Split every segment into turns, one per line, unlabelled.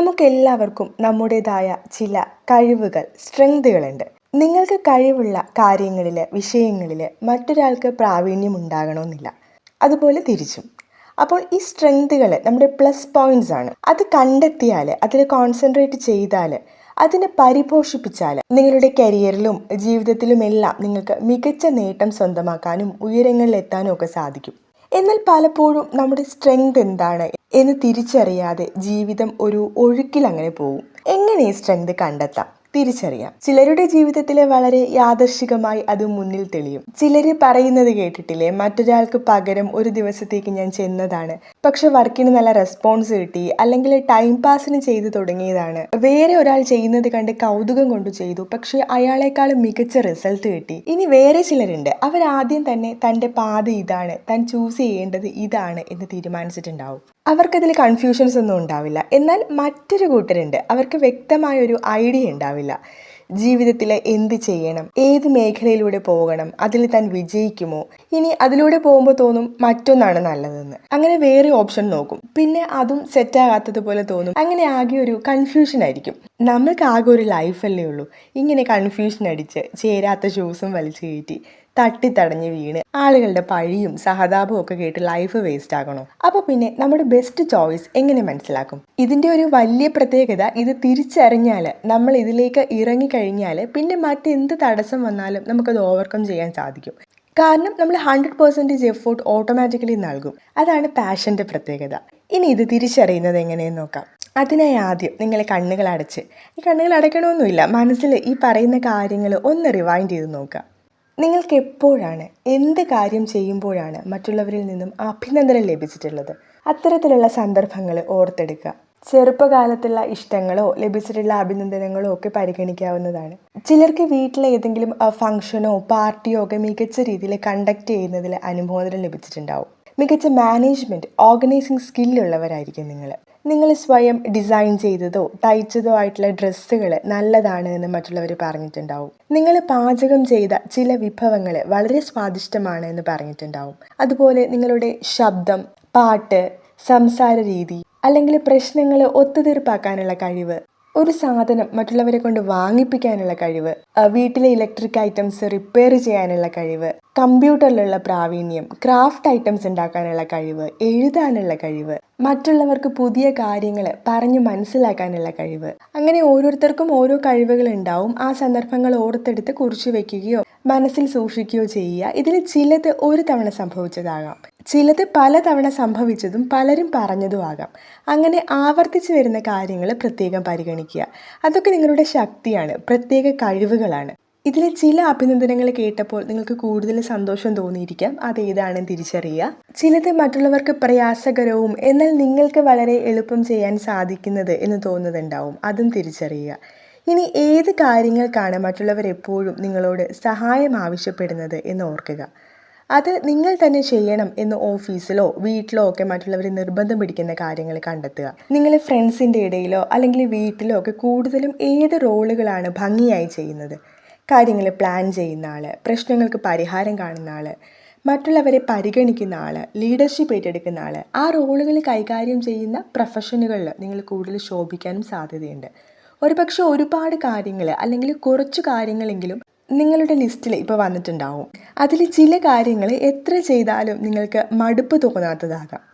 നമുക്കെല്ലാവർക്കും നമ്മുടേതായ ചില കഴിവുകൾ സ്ട്രെങ്തുകളുണ്ട്. നിങ്ങൾക്ക് കഴിവുള്ള കാര്യങ്ങളിൽ വിഷയങ്ങളിൽ മറ്റൊരാൾക്ക് പ്രാവീണ്യം ഉണ്ടാകണമെന്നില്ല അതുപോലെ തിരിച്ചും. അപ്പോൾ ഈ സ്ട്രെങ്തുകൾ നമ്മുടെ പ്ലസ് പോയിന്റ്സ് ആണ്. അത് കണ്ടെത്തിയാൽ അതിൽ കോൺസെൻട്രേറ്റ് ചെയ്താൽ അതിനെ പരിപോഷിപ്പിച്ചാൽ നിങ്ങളുടെ കരിയറിലും ജീവിതത്തിലുമെല്ലാം നിങ്ങൾക്ക് മികച്ച നേട്ടം സ്വന്തമാക്കാനും ഉയരങ്ങളിലെത്താനും ഒക്കെ സാധിക്കും. എന്നാൽ പലപ്പോഴും നമ്മുടെ സ്ട്രെങ്ത് എന്താണ് എന്ന് തിരിച്ചറിയാതെ ജീവിതം ഒരു ഒഴുക്കിൽ അങ്ങനെ പോകും എങ്ങനെ ഈ സ്ട്രെങ്ത് കണ്ടെത്താം? തിരിച്ചറിയാം. ചിലരുടെ ജീവിതത്തിലെ വളരെ യാദർശികമായി അത് മുന്നിൽ തെളിയും. ചിലര് പറയുന്നത് കേട്ടിട്ടില്ലേ? മറ്റൊരാൾക്ക് പകരം ഒരു ദിവസത്തേക്ക് ഞാൻ ചെന്നതാണ്. പക്ഷെ വർക്കിന് നല്ല റെസ്പോൺസ് കിട്ടി അല്ലെങ്കിൽ ടൈം പാസിന് ചെയ്തു തുടങ്ങിയതാണ്. വേറെ ഒരാൾ ചെയ്യുന്നത് കണ്ട് കൗതുകം കൊണ്ട് ചെയ്തു പക്ഷെ അയാളെക്കാളും മികച്ച റിസൾട്ട് കിട്ടി. ഇനി വേറെ ചിലരുണ്ട്. അവരാദ്യം തന്നെ തന്റെ പാത ഇതാണ് താൻ ചൂസ് ചെയ്യേണ്ടത് ഇതാണ് എന്ന് തീരുമാനിച്ചിട്ടുണ്ടാവും. അവർക്കതിൽ കൺഫ്യൂഷൻസ് ഒന്നും ഉണ്ടാവില്ല. എന്നാൽ മറ്റൊരു കൂട്ടരുണ്ട്. അവർക്ക് വ്യക്തമായ ഒരു ഐഡിയ ഉണ്ടാവില്ല. ജീവിതത്തിൽ എന്ത് ചെയ്യണം? ഏത് മേഖലയിലൂടെ പോകണം? അതിൽ താൻ വിജയിക്കുമോ? ഇനി അതിലൂടെ പോകുമ്പോൾ തോന്നും മറ്റൊന്നാണ് നല്ലതെന്ന്. അങ്ങനെ വേറെ ഓപ്ഷൻ നോക്കും. പിന്നെ അതും സെറ്റാകാത്തതുപോലെ തോന്നും. അങ്ങനെ ആകെ ഒരു കൺഫ്യൂഷൻ ആയിരിക്കും. നമ്മൾക്ക് ആകെ ഒരു ലൈഫല്ലേ ഉള്ളൂ. ഇങ്ങനെ കൺഫ്യൂഷൻ അടിച്ച് ചേരാത്ത ഷൂസും വലിച്ചു കയറ്റി. തട്ടിത്തടഞ്ഞ് വീണ്. ആളുകളുടെ പഴിയും സഹതാപവും ഒക്കെ കേട്ട് ലൈഫ് വേസ്റ്റ് ആകണോ? അപ്പോൾ പിന്നെ നമ്മുടെ ബെസ്റ്റ് ചോയ്സ് എങ്ങനെ മനസ്സിലാക്കും? ഇതിന്റെ ഒരു വലിയ പ്രത്യേകത ഇത് തിരിച്ചറിഞ്ഞാൽ നമ്മൾ ഇതിലേക്ക് ഇറങ്ങിക്കഴിഞ്ഞാൽ പിന്നെ മറ്റെന്ത് തടസ്സം വന്നാലും നമുക്കത് ഓവർകം ചെയ്യാൻ സാധിക്കും. കാരണം നമ്മൾ ഹൺഡ്രഡ് പെർസെന്റേജ് എഫോർട്ട് ഓട്ടോമാറ്റിക്കലി നൽകും. അതാണ് പാഷന്റെ പ്രത്യേകത. ഇനി ഇത് തിരിച്ചറിയുന്നത് എങ്ങനെയെന്ന് നോക്കാം. അതിനായി ആദ്യം നിങ്ങൾ കണ്ണുകൾ അടച്ച്. ഈ കണ്ണുകൾ അടയ്ക്കണമൊന്നുമില്ല. മനസ്സിൽ ഈ പറയുന്ന കാര്യങ്ങൾ ഒന്ന് റിവൈൻഡ് ചെയ്ത് നോക്കുക. നിങ്ങൾക്ക് എപ്പോഴാണ് എന്ത് കാര്യം ചെയ്യുമ്പോഴാണ് മറ്റുള്ളവരിൽ നിന്നും അഭിനന്ദനം ലഭിച്ചിട്ടുള്ളത്? അത്തരത്തിലുള്ള സന്ദർഭങ്ങൾ ഓർത്തെടുക്കുക. ചെറുപ്പകാലത്തുള്ള ഇഷ്ടങ്ങളോ ലഭിച്ചിട്ടുള്ള അഭിനന്ദനങ്ങളോ ഒക്കെ പരിഗണിക്കാവുന്നതാണ്. ചിലർക്ക് വീട്ടിലെ ഏതെങ്കിലും ഫംഗ്ഷനോ പാർട്ടിയോ ഒക്കെ മികച്ച രീതിയിൽ കണ്ടക്ട് ചെയ്യുന്നതിൽ അനുമോദനം ലഭിച്ചിട്ടുണ്ടാവും. മികച്ച മാനേജ്മെന്റ് ഓർഗനൈസിങ് സ്കില്ലുള്ളവരായിരിക്കും നിങ്ങൾ നിങ്ങൾ സ്വയം ഡിസൈൻ ചെയ്തതോ തയ്ച്ചതോ ആയിട്ടുള്ള ഡ്രസ്സുകൾ നല്ലതാണ് എന്ന് മറ്റുള്ളവർ പറഞ്ഞിട്ടുണ്ടാവും. നിങ്ങൾ പാചകം ചെയ്ത ചില വിഭവങ്ങൾ വളരെ സ്വാദിഷ്ടമാണ് എന്ന് പറഞ്ഞിട്ടുണ്ടാവും. അതുപോലെ നിങ്ങളുടെ ശബ്ദം പാട്ട് സംസാര രീതി അല്ലെങ്കിൽ പ്രശ്നങ്ങൾ ഒത്തുതീർപ്പാക്കാനുള്ള കഴിവ് ഒരു സാധനം മറ്റുള്ളവരെ കൊണ്ട് വാങ്ങിപ്പിക്കാനുള്ള കഴിവ് വീട്ടിലെ ഇലക്ട്രിക് ഐറ്റംസ് റിപ്പയർ ചെയ്യാനുള്ള കഴിവ് കമ്പ്യൂട്ടറിലുള്ള പ്രാവീണ്യം ക്രാഫ്റ്റ് ഐറ്റംസ് ഉണ്ടാക്കാനുള്ള കഴിവ് എഴുതാനുള്ള കഴിവ് മറ്റുള്ളവർക്ക് പുതിയ കാര്യങ്ങൾ പറഞ്ഞു മനസ്സിലാക്കാനുള്ള കഴിവ്. അങ്ങനെ ഓരോരുത്തർക്കും ഓരോ കഴിവുകൾ ഉണ്ടാവും. ആ സന്ദർഭങ്ങൾ ഓർത്തെടുത്ത് കുറിച്ചു വെക്കുകയോ മനസ്സിൽ സൂക്ഷിക്കുകയോ ചെയ്യുക. ഇതിൽ ചിലത് ഒരു തവണ സംഭവിച്ചതാകാം. ചിലത് പലതവണ സംഭവിച്ചതും പലരും പറഞ്ഞതുമാകാം. അങ്ങനെ ആവർത്തിച്ചു വരുന്ന കാര്യങ്ങൾ പ്രത്യേകം പരിഗണിക്കുക. അതൊക്കെ നിങ്ങളുടെ ശക്തിയാണ് പ്രത്യേക കഴിവുകളാണ്. ഇതിലെ ചില അഭിനന്ദനങ്ങൾ കേട്ടപ്പോൾ നിങ്ങൾക്ക് കൂടുതൽ സന്തോഷം തോന്നിയിരിക്കാം. അത് ഏതാണെന്ന് തിരിച്ചറിയുക. ചിലത് മറ്റുള്ളവർക്ക് പ്രയാസകരവും എന്നാൽ നിങ്ങൾക്ക് വളരെ എളുപ്പം ചെയ്യാൻ സാധിക്കുന്നത് എന്ന് തോന്നുന്നുണ്ടാവും. അതും തിരിച്ചറിയുക. ഇനി ഏത് കാര്യങ്ങൾക്കാണ് മറ്റുള്ളവർ എപ്പോഴും നിങ്ങളോട് സഹായം ആവശ്യപ്പെടുന്നത് എന്ന് ഓർക്കുക. അത് നിങ്ങൾ തന്നെ ചെയ്യണം എന്ന് ഓഫീസിലോ വീട്ടിലോ ഒക്കെ മറ്റുള്ളവർ നിർബന്ധം പിടിക്കുന്ന കാര്യങ്ങൾ കണ്ടെത്തുക. നിങ്ങൾ ഫ്രണ്ട്സിന്റെ ഇടയിലോ അല്ലെങ്കിൽ വീട്ടിലോ ഒക്കെ കൂടുതലും ഏത് റോളുകളാണ് ഭംഗിയായി ചെയ്യുന്നത്? കാര്യങ്ങൾ പ്ലാൻ ചെയ്യുന്ന ആൾ പ്രശ്നങ്ങൾക്ക് പരിഹാരം കാണുന്ന ആൾ മറ്റുള്ളവരെ പരിഗണിക്കുന്ന ആൾ ലീഡർഷിപ്പ് ഏറ്റെടുക്കുന്ന ആൾ ആ റോളുകൾ കൈകാര്യം ചെയ്യുന്ന പ്രൊഫഷനുകളിൽ നിങ്ങൾ കൂടുതൽ ശോഭിക്കാനും സാധ്യതയുണ്ട്. ഒരുപക്ഷെ ഒരുപാട് കാര്യങ്ങൾ അല്ലെങ്കിൽ കുറച്ച് കാര്യങ്ങളെങ്കിലും നിങ്ങളുടെ ലിസ്റ്റിൽ ഇപ്പോൾ വന്നിട്ടുണ്ടാവും. അതിൽ ചില കാര്യങ്ങൾ എത്ര ചെയ്താലും നിങ്ങൾക്ക് മടുപ്പ് തോന്നാത്തതാകാം.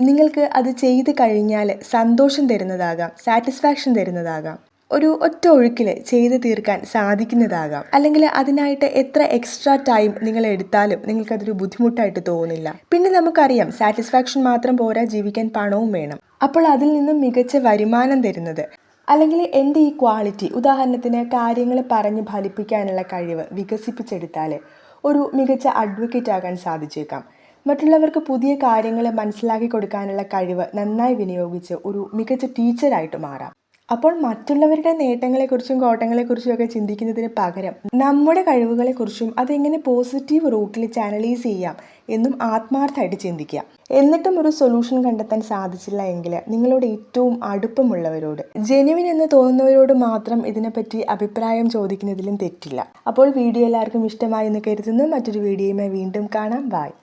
നിങ്ങൾക്ക് അത് ചെയ്ത് കഴിഞ്ഞാൽ സന്തോഷം തരുന്നതാകാം സാറ്റിസ്ഫാക്ഷൻ തരുന്നതാകാം ഒരു ഒറ്റ ഒഴുക്കിൽ ചെയ്ത് തീർക്കാൻ സാധിക്കുന്നതാകാം. അല്ലെങ്കിൽ അതിനായിട്ട് എത്ര എക്സ്ട്രാ ടൈം നിങ്ങൾ എടുത്താലും നിങ്ങൾക്കതൊരു ബുദ്ധിമുട്ടായിട്ട് തോന്നില്ല. പിന്നെ നമുക്കറിയാം സാറ്റിസ്ഫാക്ഷൻ മാത്രം പോരാ ജീവിക്കാൻ പണവും വേണം. അപ്പോൾ അതിൽ നിന്നും മികച്ച വരുമാനം തരുന്നത് അല്ലെങ്കിൽ എന്റെ ഈ ക്വാളിറ്റി ഉദാഹരണത്തിന് കാര്യങ്ങൾ പറഞ്ഞ് ഫലിപ്പിക്കാനുള്ള കഴിവ് വികസിപ്പിച്ചെടുത്താൽ ഒരു മികച്ച അഡ്വക്കേറ്റ് ആകാൻ സാധിച്ചേക്കാം. മറ്റുള്ളവർക്ക് പുതിയ കാര്യങ്ങൾ മനസ്സിലാക്കി കൊടുക്കാനുള്ള കഴിവ് നന്നായി വിനിയോഗിച്ച് ഒരു മികച്ച ടീച്ചറായിട്ട് മാറാം. അപ്പോൾ മറ്റുള്ളവരുടെ നേട്ടങ്ങളെക്കുറിച്ചും കോട്ടങ്ങളെക്കുറിച്ചും ഒക്കെ ചിന്തിക്കുന്നതിന് പകരം നമ്മുടെ കഴിവുകളെക്കുറിച്ചും അതെങ്ങനെ പോസിറ്റീവ് റൂട്ടിൽ ചാനലൈസ് ചെയ്യാം എന്നും ആത്മാർത്ഥമായിട്ട് ചിന്തിക്കുക. എന്നിട്ടും ഒരു സൊല്യൂഷൻ കണ്ടെത്താൻ സാധിച്ചില്ല എങ്കിൽ നിങ്ങളോട് ഏറ്റവും അടുപ്പമുള്ളവരോട് ജെനുവിൻ എന്ന് തോന്നുന്നവരോട് മാത്രം ഇതിനെപ്പറ്റി അഭിപ്രായം ചോദിക്കുന്നതിലും തെറ്റില്ല. അപ്പോൾ വീഡിയോ എല്ലാവർക്കും ഇഷ്ടമായി എന്ന് കരുതുന്നു. മറ്റൊരു വീഡിയോയുമായി വീണ്ടും കാണാം. ബായ്